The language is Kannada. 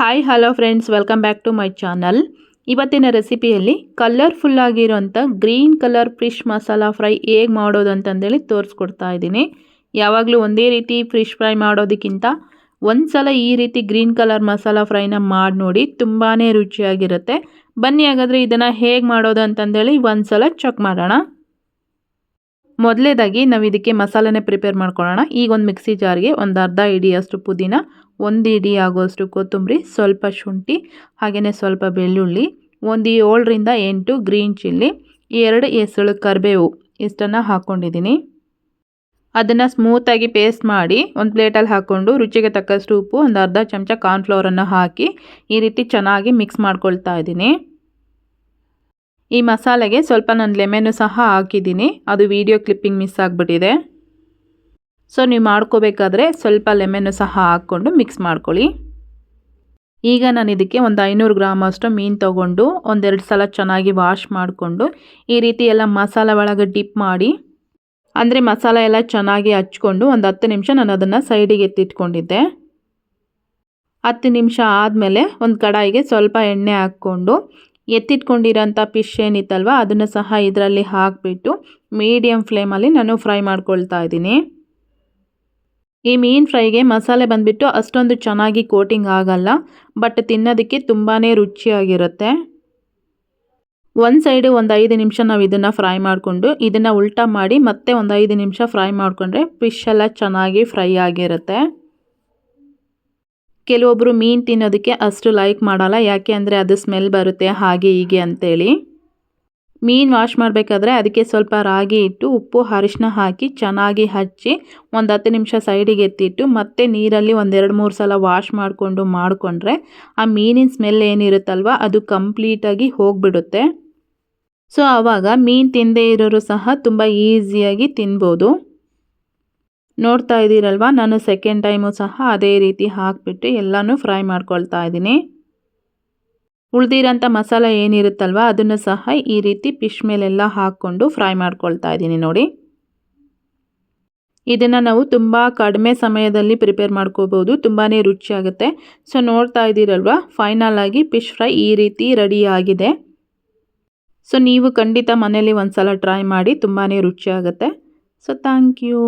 Hi hello friends welcome back to my channel ಇವತ್ತಿನ ರೆಸಿಪಿಯಲ್ಲಿ ಕಲರ್ಫುಲ್ ಆಗಿರೋಂಥ green colour fish masala fry ಹೇಗೆ ಮಾಡೋದು ಅಂತಂದೇಳಿ ತೋರಿಸ್ಕೊಡ್ತಾ ಇದ್ದೀನಿ. ಯಾವಾಗಲೂ ಒಂದೇ ರೀತಿ ಫಿಶ್ ಫ್ರೈ ಮಾಡೋದಕ್ಕಿಂತ ಒಂದು ಸಲ ಈ ರೀತಿ ಗ್ರೀನ್ ಕಲರ್ ಮಸಾಲ ಫ್ರೈನ ಮಾಡಿ ನೋಡಿ ತುಂಬಾ ರುಚಿಯಾಗಿರುತ್ತೆ. ಬನ್ನಿ ಹಾಗಾದರೆ ಇದನ್ನು ಹೇಗೆ ಮಾಡೋದು ಅಂತಂದೇಳಿ ಒಂದು ಸಲ ಚೆಕ್ ಮಾಡೋಣ. ಮೊದಲೇದಾಗಿ ನಾವು ಇದಕ್ಕೆ ಮಸಾಲೆನೇ ಪ್ರಿಪೇರ್ ಮಾಡ್ಕೊಳ್ಳೋಣ ಈಗ ಒಂದು ಮಿಕ್ಸಿ ಜಾರ್ಗೆ ಒಂದು ಅರ್ಧ ಇಡಿಯಷ್ಟು ಪುದೀನ, ಒಂದು ಇಡಿ ಆಗೋಷ್ಟು ಕೊತ್ತಂಬರಿ, ಸ್ವಲ್ಪ ಶುಂಠಿ ಹಾಗೆಯೇ ಸ್ವಲ್ಪ ಬೆಳ್ಳುಳ್ಳಿ, ಒಂದು ಏಳರಿಂದ ಎಂಟು ಗ್ರೀನ್ ಚಿಲ್ಲಿ ಎರಡು ಎಸಳು ಕರಿಬೇವು ಇಷ್ಟನ್ನು ಹಾಕ್ಕೊಂಡಿದ್ದೀನಿ ಅದನ್ನು ಸ್ಮೂತಾಗಿ ಪೇಸ್ಟ್ ಮಾಡಿ ಒಂದು ಪ್ಲೇಟಲ್ಲಿ ಹಾಕ್ಕೊಂಡು ರುಚಿಗೆ ತಕ್ಕಷ್ಟು ಉಪ್ಪು, ಒಂದು ಅರ್ಧ ಚಮಚ ಕಾರ್ನ್ಫ್ಲವರನ್ನು ಹಾಕಿ ಈ ರೀತಿ ಚೆನ್ನಾಗಿ ಮಿಕ್ಸ್ ಮಾಡ್ಕೊಳ್ತಾ ಇದ್ದೀನಿ ಈ ಮಸಾಲೆಗೆ ಸ್ವಲ್ಪ ನಾನು ಲೆಮೆನು ಸಹ ಹಾಕಿದ್ದೀನಿ. ಅದು ವಿಡಿಯೋ ಕ್ಲಿಪ್ಪಿಂಗ್ ಮಿಸ್ ಆಗಿಬಿಟ್ಟಿದೆ. ಸೊ ನೀವು ಮಾಡ್ಕೋಬೇಕಾದ್ರೆ ಸ್ವಲ್ಪ ಲೆಮೆನು ಸಹ ಹಾಕ್ಕೊಂಡು ಮಿಕ್ಸ್ ಮಾಡ್ಕೊಳ್ಳಿ. ಈಗ ನಾನು ಇದಕ್ಕೆ ಒಂದು ಐನೂರು ಗ್ರಾಮ್ ಅಷ್ಟು ಮೀನು ತೊಗೊಂಡು ಒಂದೆರಡು ಸಲ ಚೆನ್ನಾಗಿ ವಾಶ್ ಮಾಡಿಕೊಂಡು ಈ ರೀತಿ ಎಲ್ಲ ಮಸಾಲೆ ಒಳಗೆ ಡಿಪ್ ಮಾಡಿ, ಅಂದರೆ ಮಸಾಲೆ ಎಲ್ಲ ಚೆನ್ನಾಗಿ ಹಚ್ಕೊಂಡು ಒಂದು ಹತ್ತು ನಿಮಿಷ ನಾನು ಅದನ್ನು ಸೈಡಿಗೆ ಎತ್ತಿಟ್ಕೊಂಡಿದ್ದೆ. ಹತ್ತು ನಿಮಿಷ ಆದಮೇಲೆ ಒಂದು ಕಡಾಯಿಗೆ ಸ್ವಲ್ಪ ಎಣ್ಣೆ ಹಾಕ್ಕೊಂಡು ಎತ್ತಿಟ್ಕೊಂಡಿರೋಂಥ ಫಿಶ್ ಏನಿತ್ತಲ್ವ, ಅದನ್ನು ಸಹ ಇದರಲ್ಲಿ ಹಾಕಿಬಿಟ್ಟು ಮೀಡಿಯಮ್ ಫ್ಲೇಮಲ್ಲಿ ನಾನು ಫ್ರೈ ಮಾಡ್ಕೊಳ್ತಾ ಇದ್ದೀನಿ. ಈ ಮೀನು ಫ್ರೈಗೆ ಮಸಾಲೆ ಬಂದುಬಿಟ್ಟು ಅಷ್ಟೊಂದು ಚೆನ್ನಾಗಿ ಕೋಟಿಂಗ್ ಆಗಲ್ಲ ಬಟ್ ತಿನ್ನೋದಕ್ಕೆ ತುಂಬಾ ರುಚಿಯಾಗಿರುತ್ತೆ. ಒಂದು ಸೈಡು ಒಂದು ಐದು ನಿಮಿಷ ನಾವು ಇದನ್ನು ಫ್ರೈ ಮಾಡಿಕೊಂಡು, ಇದನ್ನು ಉಲ್ಟಾ ಮಾಡಿ ಮತ್ತೆ ಒಂದು ಐದು ನಿಮಿಷ ಫ್ರೈ ಮಾಡಿಕೊಂಡ್ರೆ ಫಿಶ್ ಎಲ್ಲ ಚೆನ್ನಾಗಿ ಫ್ರೈ ಆಗಿರುತ್ತೆ. ಕೆಲವೊಬ್ಬರು ಮೀನು ತಿನ್ನೋದಕ್ಕೆ ಅಷ್ಟು ಲೈಕ್ ಮಾಡಲ್ಲ. ಯಾಕೆ ಅಂದರೆ ಅದು ಸ್ಮೆಲ್ ಬರುತ್ತೆ, ಹಾಗೆ ಹೀಗೆ ಅಂತೇಳಿ. ಮೀನು ವಾಶ್ ಮಾಡಬೇಕಾದ್ರೆ ಅದಕ್ಕೆ ಸ್ವಲ್ಪ ರಾಗಿ ಇಟ್ಟು, ಉಪ್ಪು ಅರಿಶಿನ ಹಾಕಿ ಚೆನ್ನಾಗಿ ಹಚ್ಚಿ ಒಂದು ಹತ್ತು ನಿಮಿಷ ಸೈಡಿಗೆ ಎತ್ತಿಟ್ಟು ಮತ್ತೆ ನೀರಲ್ಲಿ ಒಂದೆರಡು ಮೂರು ಸಲ ವಾಶ್ ಮಾಡಿಕೊಂಡು ಮಾಡಿಕೊಂಡ್ರೆ ಆ ಮೀನಿನ ಸ್ಮೆಲ್ ಏನಿರುತ್ತಲ್ವ, ಅದು ಕಂಪ್ಲೀಟಾಗಿ ಹೋಗಿಬಿಡುತ್ತೆ. ಸೊ ಆವಾಗ ಮೀನು ತಿಂದೇ ಇರೋರು ಸಹ ತುಂಬ ಈಸಿಯಾಗಿ ತಿನ್ಬೋದು. ನೋಡ್ತಾ ಇದ್ದೀರಲ್ವ? ನಾನು ಸೆಕೆಂಡ್ ಟೈಮು ಸಹ ಅದೇ ರೀತಿ ಹಾಕಿಬಿಟ್ಟು ಎಲ್ಲನೂ ಫ್ರೈ ಮಾಡ್ಕೊಳ್ತಾ ಇದ್ದೀನಿ. ಉಳ್ದಿರೋಂಥ ಮಸಾಲ ಏನಿರುತ್ತಲ್ವ, ಅದನ್ನು ಸಹ ಈ ರೀತಿ ಫಿಶ್ ಮೇಲೆಲ್ಲ ಹಾಕ್ಕೊಂಡು ಫ್ರೈ ಮಾಡ್ಕೊಳ್ತಾ ಇದ್ದೀನಿ ನೋಡಿ. ಇದನ್ನು ನಾವು ತುಂಬ ಕಡಿಮೆ ಸಮಯದಲ್ಲಿ ಪ್ರಿಪೇರ್ ಮಾಡ್ಕೋಬೋದು ತುಂಬಾ ರುಚಿಯಾಗುತ್ತೆ. ಸೊ ನೋಡ್ತಾ ಇದ್ದೀರಲ್ವ ಫೈನಲ್ ಆಗಿ ಫಿಶ್ ಫ್ರೈ ಈ ರೀತಿ ರೆಡಿ ಆಗಿದೆ. ಸೊ ನೀವು ಖಂಡಿತ ಮನೇಲಿ ಒಂದು ಸಲ ಟ್ರೈ ಮಾಡಿ ತುಂಬಾ ರುಚಿಯಾಗುತ್ತೆ. So thank you